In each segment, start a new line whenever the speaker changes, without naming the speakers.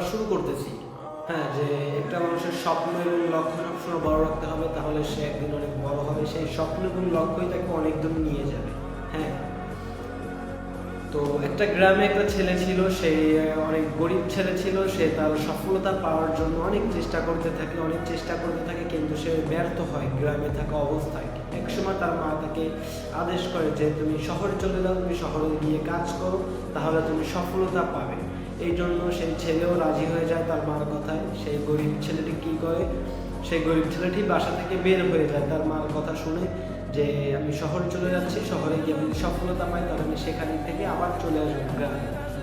শুরু করতেছি। হ্যাঁ যে একটা মানুষের স্বপ্ন এবং লক্ষ্য সবসময় বড় রাখতে হবে, তাহলে সে একদিন অনেক বড় হবে। সেই স্বপ্ন এবং লক্ষ্যই তাকে অনেক দূর নিয়ে যাবে। হ্যাঁ। তো একটা গ্রামে একটা ছেলে ছিল, সে অনেক গরিব ছেলে ছিল, সে তার সফলতা পাওয়ার জন্য অনেক চেষ্টা করতে থাকে, অনেক চেষ্টা করতে থাকে, কিন্তু সে ব্যর্থ হয় গ্রামে থাকা অবস্থায়। একসময় তার মা তাকে আদেশ করে যে, তুমি শহরে চলে যাও, তুমি শহরে গিয়ে কাজ করো, তাহলে তুমি সফলতা পাবে। এই জন্য সেই ছেলেও রাজি হয়ে যায় তার মার কথায়। সেই গরিব ছেলেটি কি করে? সেই গরিব ছেলেটি বাসা থেকে বের হয়ে যায়। তার মার কথা শুনে যে, আমি শহরে চলে যাচ্ছি, শহরে গিয়ে আমি সফলতা পাই, তাহলে আমি সেখান থেকে আবার চলে আসব গ্রামে।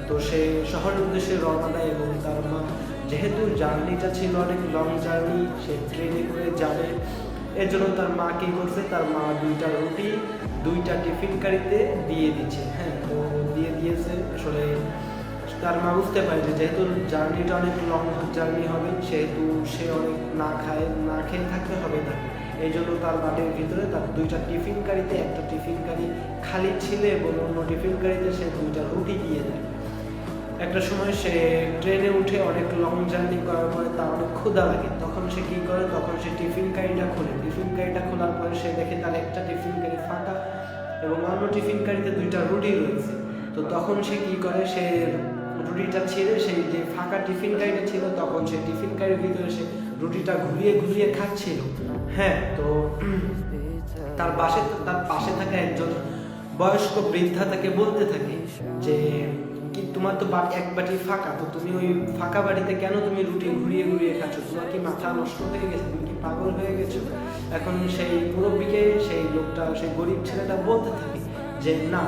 তো সে শহরের উদ্দেশ্যে রওনা দেয় এবং তার মা, যেহেতু জার্নিটা ছিল অনেক লং জার্নি সে ট্রেনে করে যাবে। এর জন্য তার মা কি করছে? তার মা দুইটা রুটি, দুইটা টিফিন কারিতে দিয়ে দিচ্ছে। হ্যাঁ তো দিয়ে দিয়েছে। আসলে তার মা বুঝতে পারে যে যেহেতু জার্নিটা অনেক লং জার্নি হবে, সেহেতু সে অনেক না খায়, না খেয়ে থাকতে হবে তাকে এই জন্য তার বাটির ভিতরে তার দুইটা টিফিন কারিতে, একটা টিফিন কারি খালি ছিল এবং অন্য টিফিন কারিতে সে দুইটা রুটি দিয়ে দেয়। একটা সময় সে ট্রেনে উঠে অনেক লং জার্নি করার পরে তার অনেক ক্ষুধা লাগে। তখন সে কী করে? তখন সে টিফিন কারিটা খোলে। টিফিন কারিটা খোলার পরে সে দেখে তার একটা টিফিন কারি ফাঁকা এবং অন্য টিফিন কারিতে দুইটা রুটি রয়েছে। তো তখন সে কী করে? সে রুটিটা ছেড়ে সেই যে ফাঁকা টিফিন কারিটা ছিল, তখন সেই টিফিন কারির ভিতরে সে রুটিটা ঘুরিয়ে ঘুরিয়ে খাচ্ছিল। হ্যাঁ তো তার পাশে তার পাশে থাকা একজন বয়স্ক বৃদ্ধা তাকে বলতে থাকে যে, কি তোমার তো এক বাটি ফাঁকা, তো তুমি ওই ফাঁকা বাড়িতে কেন তুমি রুটি ঘুরিয়ে ঘুরিয়ে খাচ্ছ? তোমার কি মাথা নষ্ট হয়ে গেছে? তুমি কি পাগল হয়ে গেছো? এখন সেই মুরব্বীকে সেই লোকটা, সেই গরিব ছেলেটা বলতে থাকে যে, না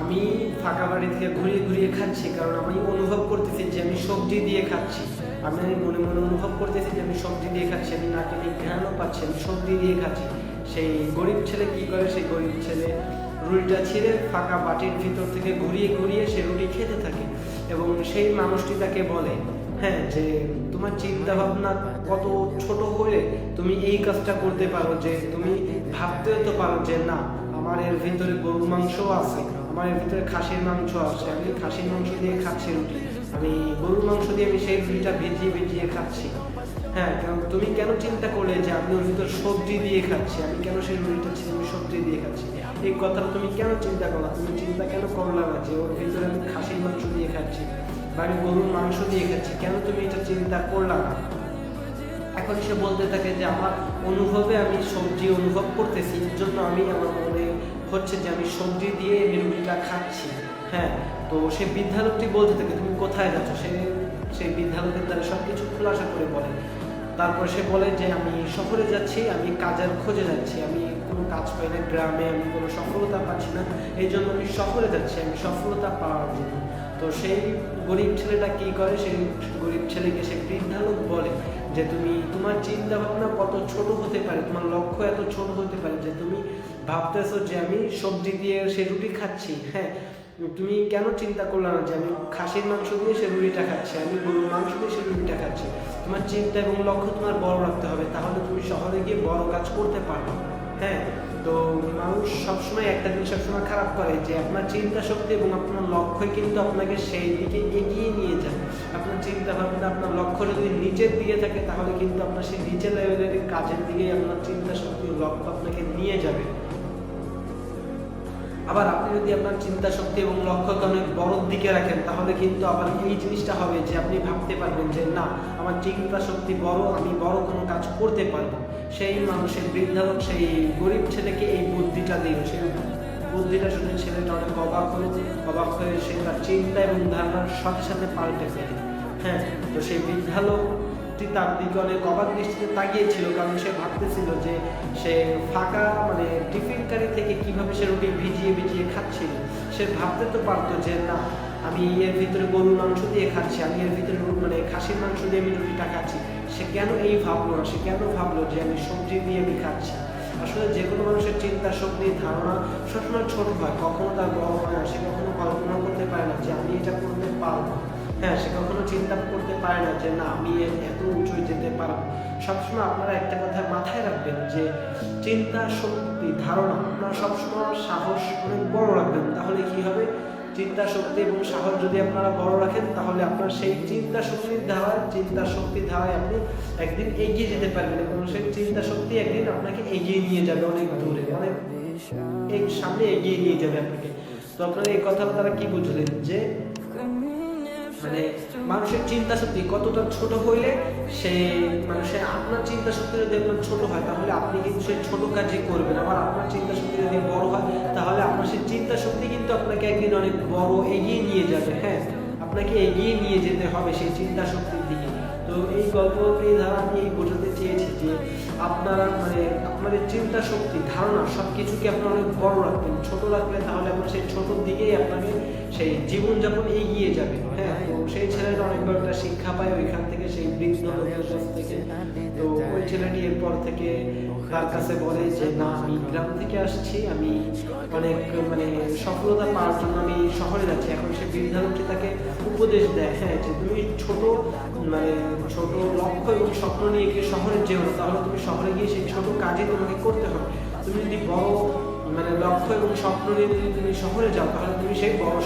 আমি ফাঁকা বাড়ি থেকে ঘুরিয়ে ঘুরিয়ে খাচ্ছি, কারণ আমি অনুভব করতেছি যে আমি সবজি দিয়ে খাচ্ছি। আমি মনে মনে অনুভব করতেছি যে আমি সবজি দিয়ে খাচ্ছি, আমি নাকে ঘ্রাণও পাচ্ছি, আমি সবজি দিয়ে খাচ্ছি। সেই গরিব ছেলে কি করে? সেই গরিব ছেলে রুটিটা ছিঁড়ে ফাঁকা বাটির ভিতর থেকে ঘুরিয়ে ঘুরিয়ে সে রুটি খেতে থাকে এবং সেই মানুষটি তাকে বলে হ্যাঁ যে তোমার চিন্তা ভাবনা কত ছোট হলে তুমি এই কাজটা করতে পারো, যে তুমি ভাবতেও তো পারো যে না, আমার এর ভিতরে গরুর মাংসও আছে। আমার ভিতরে খাসির মাংস আছে, আমি খাসির মাংস দিয়ে খাচ্ছি রুটি। আমি গরুর মাংস দিয়ে আমি সেই রুটিটা ভিজিয়ে ভিজিয়ে খাচ্ছি। হ্যাঁ কারণ তুমি কেন চিন্তা করলে যে আমি ওর ভিতর সবজি দিয়ে খাচ্ছি? আমি কেন সেই রুটিটা ছিল আমি সবজি দিয়ে খাচ্ছি? এই কথাটা তুমি কেন চিন্তা করলা? তুমি চিন্তা কেন করলা না যে ওর ভিতরে আমি খাসির মাংস দিয়ে খাচ্ছি বা আমি গরুর মাংস দিয়ে খাচ্ছি? কেন তুমি এটা চিন্তা করলা না? এখন সে বলতে থাকে যে আমার অনুভবে আমি সবজি অনুভব করতেছি, এর জন্য আমি আমার হচ্ছে যে আমি সবজি দিয়ে রুটিটা খাচ্ছি। হ্যাঁ তো সে বৃদ্ধালোকটি বলতে থাকে, তুমি কোথায় যাচ্ছ? সে সেই বৃদ্ধালোকের দ্বারা সব কিছু খোলাসা করে বলে। তারপর সে বলে যে, আমি শহরে যাচ্ছি, আমি কাজের খোঁজে যাচ্ছি, আমি কোনো কাজ পাই না গ্রামে, আমি কোনো সফলতা পাচ্ছি না, এই জন্য আমি শহরে যাচ্ছি, আমি সফলতা পাওয়ার জন্য। তো সেই গরিব ছেলেটা কি করে? সেই গরিব ছেলেকে সে বৃদ্ধালোক বলে। যে তুমি, তোমার চিন্তা ভাবনা কত ছোট হতে পারে, তোমার লক্ষ্য এত ছোট হতে পারে যে তুমি ভাবতেছো যে আমি সবজি দিয়ে সে রুটি খাচ্ছি হ্যাঁ? তুমি কেন চিন্তা করলে না যে আমি খাসির মাংস দিয়ে সে রুটিটা খাচ্ছি, আমি গরুর মাংস দিয়ে সে রুটিটা খাচ্ছি? তোমার চিন্তা এবং লক্ষ্য তোমার বড় রাখতে হবে, তাহলে তুমি শহরে গিয়ে বড় কাজ করতে পারবে হ্যাঁ? তো মানুষ সবসময় একটা জিনিস সবসময় খারাপ করে যে আপনার চিন্তা শক্তি এবং আপনার লক্ষ্যই কিন্তু আপনাকে সেই দিকে এগিয়ে নিয়ে যায় আপনার চিন্তা ভাবনা, আপনার লক্ষ্য যদি নিচের দিকে থাকে তাহলে কিন্তু আপনার সেই নিচের লেভেলের কাজের দিকেই আপনার চিন্তা শক্তি লক্ষ্য আপনাকে নিয়ে যাবে। আবার আপনি যদি আপনার চিন্তা শক্তি এবং লক্ষ্যকে অনেক বড়োর দিকে রাখেন তাহলে কিন্তু আবার এই জিনিসটা হবে যে আপনি ভাবতে পারবেন যে না, আমার চিন্তা শক্তি বড়, আমি বড় কোনো কাজ করতে পারব। সেই মানুষের বৃদ্ধালোক সেই গরিব ছেলেকে এই বুদ্ধিটা দিল। সেই বুদ্ধিটা শুনে ছেলেটা অনেক অবাক হলো অবাক হয়ে সে তার চিন্তা এবং ধারণার সাথে সাথে পাল্টে ফেলে। হ্যাঁ তো সেই বৃদ্ধালোক সত্যি তার দিকে অনেক অবাক দৃষ্টিতে তাকিয়েছিল কারণ সে ভাবতেছিল যে সে ফাঁকা মানে টিফিন কারি থেকে কীভাবে সে রুটি ভিজিয়ে ভিজিয়ে খাচ্ছিল। সে ভাবতে তো পারতো যে, না, আমি এর ভিতরে গরুর মাংস দিয়ে খাচ্ছি, আমি এর ভিতরে মানে খাসির মাংস দিয়ে আমি রুটিটা খাচ্ছি। সে কেন এই ভাবলো, সে কেন ভাবলো যে আমি সবজি দিয়ে আমি খাচ্ছি? আসলে যে কোনো মানুষের চিন্তা, শক্তি, ধারণা সবসময় ছোট হয়। কখনো তার বড় হয় না, সে কখনো কল্পনা করতে পারে না যে আমি এটা করতে পারব। হ্যাঁ সে কখনো চিন্তা করতে পারে না যে না, আমি এত উঁচুয় যেতে পারব। সবসময় আপনারা একটা কথা মাথায় রাখবেন যে চিন্তা, শক্তি, ধারণা আপনারা সবসময় সাহস অনেক বড় রাখবেন। তাহলে কি হবে? চিন্তা শক্তি এবং সাহস যদি আপনারা বড় রাখেন, তাহলে আপনার সেই চিন্তা শক্তির ধারায় চিন্তা শক্তির ধারায় আপনি একদিন এগিয়ে যেতে পারবেন এবং সেই চিন্তা শক্তি একদিন আপনাকে এগিয়ে নিয়ে যাবে অনেক দূরে, অনেক এই সামনে এগিয়ে নিয়ে যাবে আপনাকে। তো আপনারা এই কথা তারা কি বুঝলেন? যে মানে মানুষের চিন্তা শক্তি কতটা ছোট হইলে সে মানুষের আপনার চিন্তা শক্তি যদি আপনার ছোট হয় তাহলে আপনি কিন্তু সেই ছোট কাজই করবেন। আবার আপনার চিন্তা শক্তি যদি বড় হয় তাহলে আপনার সেই চিন্তা শক্তি কিন্তু আপনাকে একদিন অনেক বড় এগিয়ে নিয়ে যাবে হ্যাঁ? আপনাকে এগিয়ে নিয়ে যেতে হবে সেই চিন্তা শক্তির দিকে। তো এই দ্বারা আমি এই বোঝাতে চেয়েছি যে আপনারা মানে আপনাদের চিন্তা শক্তি, ধারণা সব কিছুকে আপনারা অনেক বড় রাখবেন। ছোট রাখলে তাহলে আপনার সেই ছোটোর দিকেই আপনাকে সেই জীবনযাপন এগিয়ে যাবে। হ্যাঁ তো সেই ছেলেটা অনেক বড় একটা শিক্ষা পায় ওইখান থেকে, সেই বৃদ্ধ থেকে। তো ওই ছেলেটি এরপর থেকে তার কাছে বলে যে, না, আমি গ্রাম থেকে আসছি। আমি অনেক মানে সফলতা পাওয়ার জন্য আমি শহরে যাচ্ছি। এখন সে বৃদ্ধা লোকটি তাকে উপদেশ দেয়। হ্যাঁ যে, তুমি ছোট মানে ছোট লক্ষ্য এবং স্বপ্ন নিয়ে গিয়ে শহরে যেও তাহলে তুমি শহরে গিয়ে সেই ছোট কাজে তোমাকে করতে হবে। তুমি যদি বড় মানে লক্ষ্য এবং স্বপ্ন নিয়ে যদি তুমি শহরে যাও, তাহলে তুমি সেই বড়